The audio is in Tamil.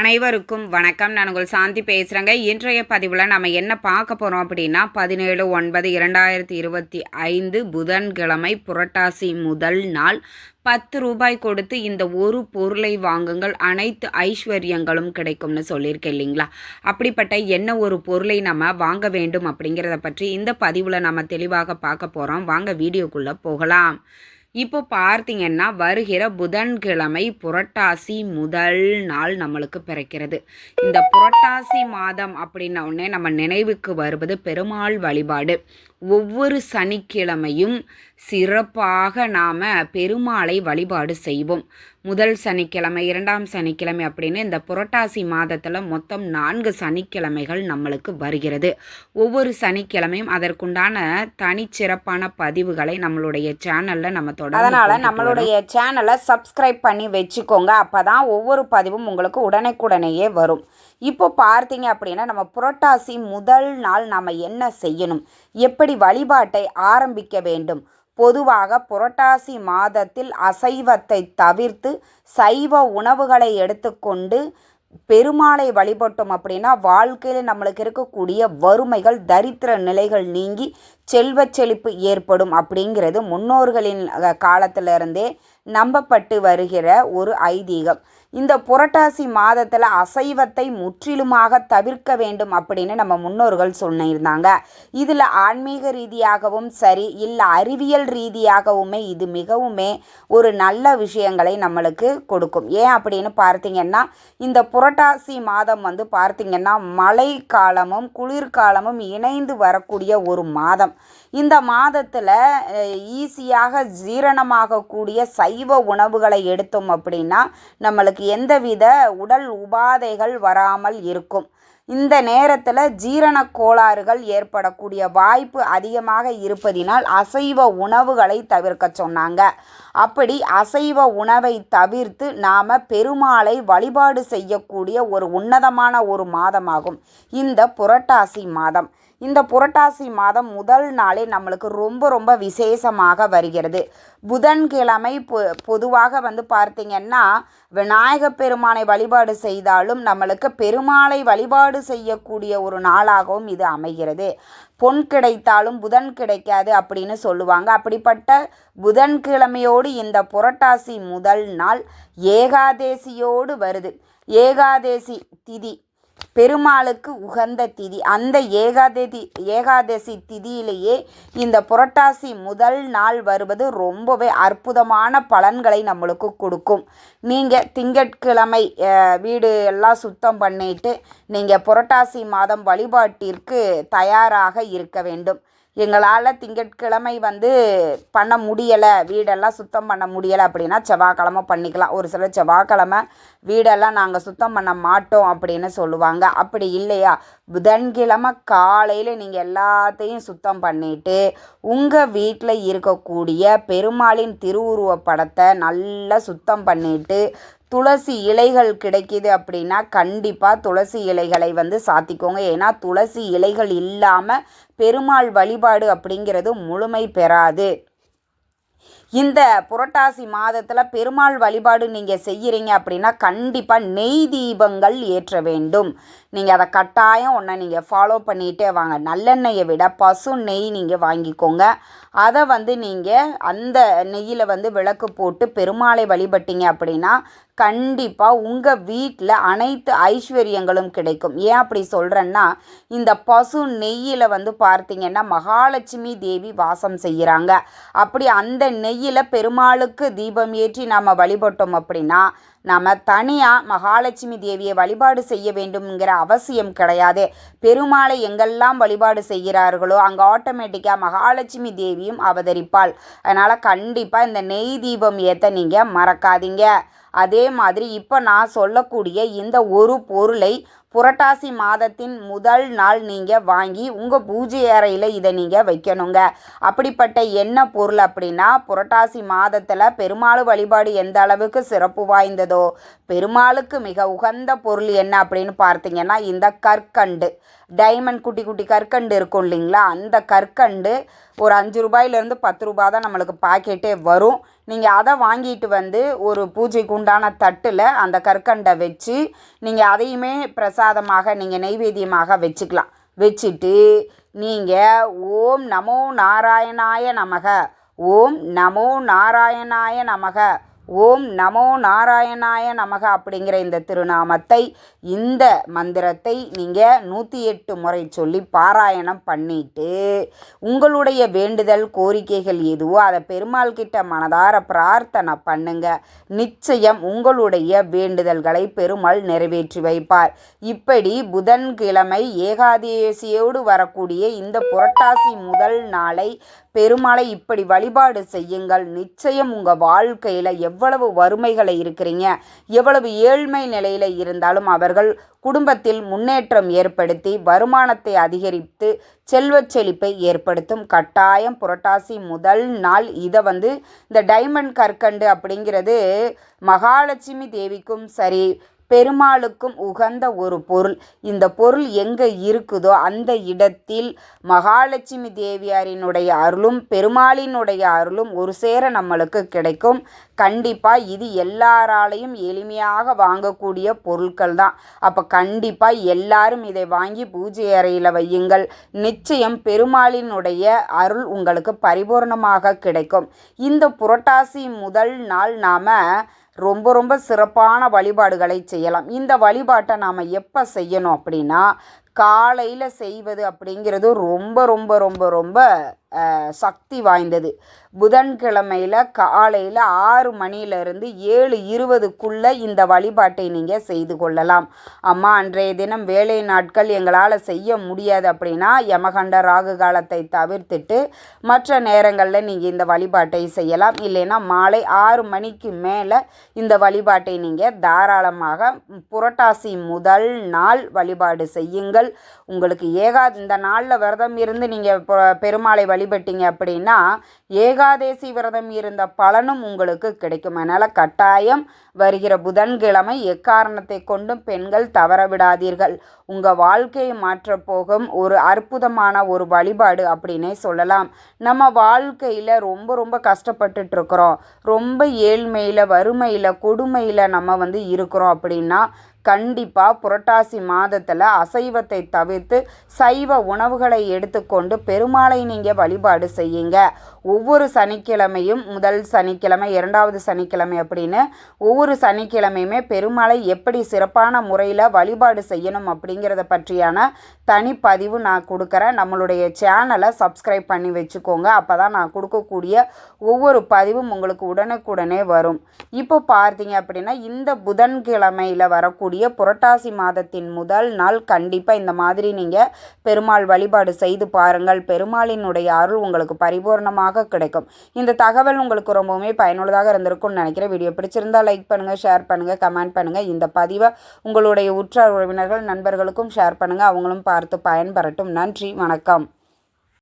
அனைவருக்கும் வணக்கம். நான் உங்கள் சாந்தி பேசுகிறேங்க இன்றைய பதிவில் நம்ம என்ன பார்க்க போகிறோம் அப்படின்னா பதினேழு ஒன்பது இரண்டாயிரத்தி இருபத்தி ஐந்து புதன்கிழமை புரட்டாசி முதல் நாள். பத்து ரூபாய் கொடுத்து இந்த ஒரு பொருளை வாங்குங்கள். அனைத்து ஐஸ்வர்யங்களும் கிடைக்கும்னு சொல்லியிருக்கேன் இல்லைங்களா? அப்படிப்பட்ட என்ன ஒரு பொருளை நம்ம வாங்க வேண்டும் அப்படிங்கிறத பற்றி இந்த பதிவில் நம்ம தெளிவாக பார்க்க போகிறோம் வாங்க வீடியோக்குள்ளே போகலாம். இப்போ பார்த்தீங்கன்னா வருகிற புதன்கிழமை புரட்டாசி முதல் நாள் நம்மளுக்கு பிறக்கிறது. இந்த புரட்டாசி மாதம் அப்படின்ன உடனே நம்ம நினைவுக்கு வருவது பெருமாள் வழிபாடு. ஒவ்வொரு சனிக்கிழமையும் சிறப்பாக நாம் பெருமாளை வழிபாடு செய்வோம். முதல் சனிக்கிழமை இரண்டாம் சனிக்கிழமை அப்படின்னு இந்த புரட்டாசி மாதத்தில் மொத்தம் நான்கு சனிக்கிழமைகள் நம்மளுக்கு வருகிறது. ஒவ்வொரு சனிக்கிழமையும் அதற்குண்டான தனிச்சிறப்பான பதிவுகளை நம்மளுடைய சேனலில் நம்ம தொடர்ந்து அதனால் நம்மளுடைய சேனலை சப்ஸ்கிரைப் பண்ணி வச்சுக்கோங்க. அப்போ தான் ஒவ்வொரு பதிவும் உங்களுக்கு உடனுக்குடனேயே வரும். இப்போ பார்த்தீங்க அப்படின்னா நம்ம புரட்டாசி முதல் நாள் நாம் என்ன செய்யணும்? எப்படி வழிபாட்டை ஆரம்பிக்க வேண்டும்? பொதுவாக புரட்டாசி மாதத்தில் அசைவத்தை தவிர்த்து சைவ உணவுகளை எடுத்துக்கொண்டு பெருமாளை வழிபட்டோம் அப்படின்னா வாழ்க்கையில் நம்மளுக்கு இருக்கக்கூடிய வறுமைகள் தரித்திர நிலைகள் நீங்கி செல்வச் செழிப்பு ஏற்படும் அப்படிங்கிறது முன்னோர்களின் காலத்திலிருந்தே நம்பப்பட்டு வருகிற ஒரு ஐதீகம். இந்த புரட்டாசி மாதத்தில் அசைவத்தை முற்றிலுமாக தவிர்க்க வேண்டும் அப்படின்னு நம்ம முன்னோர்கள் சொல்லியிருந்தாங்க. இதில் ஆன்மீக ரீதியாகவும் சரி இல்லை அறிவியல் ரீதியாகவுமே இது மிகவுமே ஒரு நல்ல விஷயங்களை நம்மளுக்கு கொடுக்கும். ஏன் அப்படின்னு பார்த்தீங்கன்னா இந்த புரட்டாசி மாதம் வந்து பார்த்திங்கன்னா மழை காலமும் குளிர்காலமும் இணைந்து வரக்கூடிய ஒரு மாதம். இந்த மாதத்தில் ஈஸியாக ஜீரணமாகக்கூடிய சைவ உணவுகளை எடுத்தோம் அப்படின்னா நம்மளுக்கு எந்தவித உடல் உபாதைகள் வராமல் இருக்கும். இந்த நேரத்தில் ஜீரண கோளாறுகள் ஏற்படக்கூடிய வாய்ப்பு அதிகமாக இருப்பதினால் அசைவ உணவுகளை தவிர்க்க சொன்னாங்க. அப்படி அசைவ உணவை தவிர்த்து நாம் பெருமாளை வழிபாடு செய்யக்கூடிய ஒரு உன்னதமான ஒரு மாதமாகும். இந்த புரட்டாசி மாதம். இந்த புரட்டாசி மாதம் முதல் நாளே நம்மளுக்கு ரொம்ப ரொம்ப விசேஷமாக வருகிறது. புதன்கிழமை பொ பொதுவாக வந்து பார்த்திங்கன்னா விநாயக பெருமானை வழிபாடு செய்தாலும் நம்மளுக்கு பெருமாளை வழிபாடு செய்யக்கூடிய ஒரு நாளாகவும் இது அமைகிறது. பொன் கிடைத்தாலும் புதன் கிடைக்காது அப்படின்னு சொல்லுவாங்க. அப்படிப்பட்ட புதன்கிழமையோடு இந்த புரட்டாசி முதல் நாள் ஏகாதேசியோடு வருது. ஏகாதேசி திதி பெருமாளுக்கு உகந்த திதி. அந்த ஏகாததி ஏகாதசி திதியிலேயே இந்த புரட்டாசி முதல் நாள் வருவது ரொம்பவே அற்புதமான பலன்களை நம்மளுக்கு கொடுக்கும். நீங்கள் திங்கட்கிழமை வீடு எல்லாம் சுத்தம் பண்ணிட்டு நீங்கள் புரட்டாசி மாதம் வழிபாட்டிற்கு தயாராக இருக்க வேண்டும். எங்களால் திங்கட்கிழமை வந்து பண்ண முடியலை வீடெல்லாம் சுத்தம் பண்ண முடியலை அப்படின்னா செவ்வாய்க்கிழமை பண்ணிக்கலாம். ஒரு சிலர் செவ்வாய்க்கிழமை வீடெல்லாம் நாங்கள் சுத்தம் பண்ண மாட்டோம் அப்படின்னு சொல்லுவாங்க. அப்படி இல்லையா? புதன்கிழமை காலையில் நீங்கள் எல்லாத்தையும் சுத்தம் பண்ணிட்டு உங்கள் வீட்டில் இருக்கக்கூடிய பெருமாளின் திருவுருவ படத்தை நல்லா சுத்தம் பண்ணிட்டு துளசி இலைகள் கிடைக்கிது அப்படின்னா கண்டிப்பாக துளசி இலைகளை வந்து சாத்திக்கோங்க. ஏன்னா துளசி இலைகள் இல்லாமல் பெருமாள் வழிபாடு அப்படிங்கிறது முழுமை பெறாது. இந்த புரட்டாசி மாதத்தில் பெருமாள் வழிபாடு நீங்கள் செய்கிறீங்க அப்படின்னா கண்டிப்பாக நெய் தீபங்கள் ஏற்ற வேண்டும். நீங்கள் அதை கட்டாயம் ஒன்றை நீங்கள் ஃபாலோ பண்ணிகிட்டே வாங்க. நல்லெண்ணெயை விட பசு நெய் நீங்கள் வாங்கிக்கோங்க. அதை வந்து நீங்கள் அந்த நெய்யில் வந்து விளக்கு போட்டு பெருமாளை வழிபட்டீங்க அப்படின்னா கண்டிப்பாக உங்கள் வீட்டில் அனைத்து ஐஸ்வர்யங்களும் கிடைக்கும். ஏன் அப்படி சொல்கிறேன்னா இந்த பசு நெய்யில் வந்து பார்த்தீங்கன்னா மகாலட்சுமி தேவி வாசம் செய்கிறாங்க. அப்படி அந்த நெய்யில் பெருமாளுக்கு தீபம் ஏற்றி நாம் வழிபட்டோம் அப்படின்னா நம்ம தனியாக மகாலட்சுமி தேவியை வழிபாடு செய்ய வேண்டும்ங்கிற அவசியம் கிடையாது. பெருமாளை எங்கெல்லாம் வழிபாடு செய்கிறார்களோ அங்கே ஆட்டோமேட்டிக்காக மகாலட்சுமி தேவியும் அவதரிப்பாள். அதனால் கண்டிப்பாக இந்த நெய் தீபம் ஏற்ற நீங்கள் மறக்காதீங்க. அதே மாதிரி இப்போ நான் சொல்லக்கூடிய இந்த ஒரு பொருளை புரட்டாசி மாதத்தின் முதல் நாள் நீங்கள் வாங்கி உங்கள் பூஜை அறையில் இதை நீங்கள் வைக்கணுங்க. அப்படிப்பட்ட என்ன பொருள் அப்படின்னா புரட்டாசி மாதத்தில் பெருமாள் வழிபாடு எந்த அளவுக்கு சிறப்பு வாய்ந்ததோ பெருமாளுக்கு மிக உகந்த பொருள் என்ன அப்படின்னு பார்த்தீங்கன்னா இந்த கற்கண்டு. டைமண்ட் குட்டி குட்டி கற்கண்டு இருக்கும் இல்லைங்களா? அந்த கற்கண்டு ஒரு அஞ்சு ரூபாயிலேருந்து பத்து ரூபா தான் நம்மளுக்கு பாக்கெட்டே வரும். நீங்கள் அதை வாங்கிட்டு வந்து ஒரு பூஜைக்கு உண்டான தட்டில் அந்த கற்கண்டை வச்சு நீங்கள் அதையுமே பிரசாதமாக நீங்கள் நெய்வேத்தியமாக வச்சுக்கலாம். வச்சுட்டு நீங்கள் ஓம் நமோ நாராயணாய நமக. ஓம் நமோ நாராயணாய நமக. ஓம் நமோ நாராயணாய நமக அப்படிங்கிற இந்த திருநாமத்தை இந்த மந்திரத்தை நீங்கள் நூற்றி எட்டு முறை சொல்லி பாராயணம் பண்ணிட்டு உங்களுடைய வேண்டுதல் கோரிக்கைகள் எதுவோ அதை பெருமாள் கிட்ட மனதார பிரார்த்தனை பண்ணுங்க. நிச்சயம் உங்களுடைய வேண்டுதல்களை பெருமாள் நிறைவேற்றி வைப்பார். இப்படி புதன்கிழமை ஏகாதேசியோடு வரக்கூடிய இந்த புரட்டாசி முதல் நாளை பெருமாளை இப்படி வழிபாடு செய்யுங்கள். நிச்சயம் உங்கள் வாழ்க்கையில் எவ்வளவு வறுமைகளை இருக்கிறீங்க. எவ்வளவு ஏழ்மை நிலையில் இருந்தாலும் அவர்கள் குடும்பத்தில் முன்னேற்றம் ஏற்படுத்தி வருமானத்தை அதிகரித்து செல்வச் செழிப்பை ஏற்படுத்தும் கட்டாயம். புரட்டாசி முதல் நாள் இதை வந்து இந்த டைமண்ட் கற்கண்டு அப்படிங்கிறது மகாலட்சுமி தேவிக்கும் சரி பெருமாளுக்கும் உகந்த ஒரு பொருள். இந்த பொருள் எங்கே இருக்குதோ அந்த இடத்தில் மகாலட்சுமி தேவியாரினுடைய அருளும் பெருமாளினுடைய அருளும் ஒரு சேர நம்மளுக்கு கிடைக்கும். கண்டிப்பாக இது எல்லாராலையும் எளிமையாக வாங்கக்கூடிய பொருட்கள் தான். அப்போ கண்டிப்பாக எல்லாரும் இதை வாங்கி பூஜை அறையில் வையுங்கள். நிச்சயம் பெருமாளினுடைய அருள் உங்களுக்கு பரிபூர்ணமாக கிடைக்கும். இந்த புரட்டாசி முதல் நாள் நாம் ரொம்ப ரொம்ப சிறப்பான வழிபாடுகளை செய்யலாம். இந்த வழிபாட்டை நாம் எப்போ செய்யணும் அப்படின்னா காலையில் செய்வது அப்படிங்கிறது ரொம்ப ரொம்ப ரொம்ப ரொம்ப சக்தி வாய்ந்தது. புதன்கிழமையில் காலையில் ஆறு மணியிலிருந்து ஏழு இருபதுக்குள்ளே இந்த வழிபாட்டை நீங்கள் செய்து கொள்ளலாம். அம்மா அன்றைய தினம் வேலை நாட்கள் எங்களால் செய்ய முடியாது அப்படின்னா யமகண்ட ராகு காலத்தை தவிர்த்துட்டு மற்ற நேரங்களில் நீங்கள் இந்த வழிபாட்டை செய்யலாம். இல்லைன்னா மாலை ஆறு மணிக்கு மேலே இந்த வழிபாட்டை நீங்கள் தாராளமாக புரட்டாசி முதல் நாள் வழிபாடு செய்யுங்கள். உங்களுக்கு ஏகா இந்த நாளில் விரதம் இருந்து நீங்கள் பெருமாளை வழிபட்டீங்க அப்படின்னா ஏகாதேசி விரதம் இருந்த பலனும் உங்களுக்கு கிடைக்கும். அதனால் கட்டாயம் வருகிற புதன்கிழமை எக்காரணத்தை கொண்டும் பெண்கள் தவற விடாதீர்கள். உங்கள் வாழ்க்கையை மாற்றப்போகும் ஒரு அற்புதமான ஒரு வழிபாடு அப்படின்னே சொல்லலாம். நம்ம வாழ்க்கையில் ரொம்ப ரொம்ப கஷ்டப்பட்டுட்டு இருக்கிறோம். ரொம்ப ஏழ்மையில் வறுமையில் கொடுமையில் நம்ம வந்து இருக்கிறோம் அப்படின்னா கண்டிப்பாக புரட்டாசி மாதத்தில் அசைவத்தை தவிர்த்து சைவ உணவுகளை எடுத்துக்கொண்டு பெருமாளை நீங்கள் வழிபாடு செய்யுங்க. ஒவ்வொரு சனிக்கிழமையும் முதல் சனிக்கிழமை இரண்டாவது சனிக்கிழமை அப்படின்னு ஒவ்வொரு சனிக்கிழமையுமே பெருமாளை எப்படி சிறப்பான முறையில் வழிபாடு செய்யணும் அப்படிங்கிறத பற்றியான தனிப்பதிவு நான் கொடுக்குறேன். நம்மளுடைய சேனலை சப்ஸ்கிரைப் பண்ணி வச்சுக்கோங்க. அப்போ தான் நான் கொடுக்கக்கூடிய ஒவ்வொரு பதிவும் உங்களுக்கு உடனுக்குடனே வரும். இப்போ பார்த்தீங்க அப்படின்னா இந்த புதன்கிழமையில் வரக்கூடிய வரக்கூடிய புரட்டாசி மாதத்தின் முதல் நாள். கண்டிப்பாக இந்த மாதிரி நீங்கள் பெருமாள் வழிபாடு செய்து பாருங்கள். பெருமாளினுடைய அருள் உங்களுக்கு பரிபூர்ணமாக கிடைக்கும். இந்த தகவல் உங்களுக்கு ரொம்பவுமே பயனுள்ளதாக இருந்திருக்கும்னு நினைக்கிறேன். வீடியோ பிடிச்சிருந்தால் லைக் பண்ணுங்கள் ஷேர் பண்ணுங்கள் கமெண்ட் பண்ணுங்கள் இந்த பதிவை உங்களுடைய உற்றார் உறவினர்கள் நண்பர்களுக்கும் ஷேர் பண்ணுங்கள் அவங்களும் பார்த்து பயன்பெறட்டும். நன்றி வணக்கம்.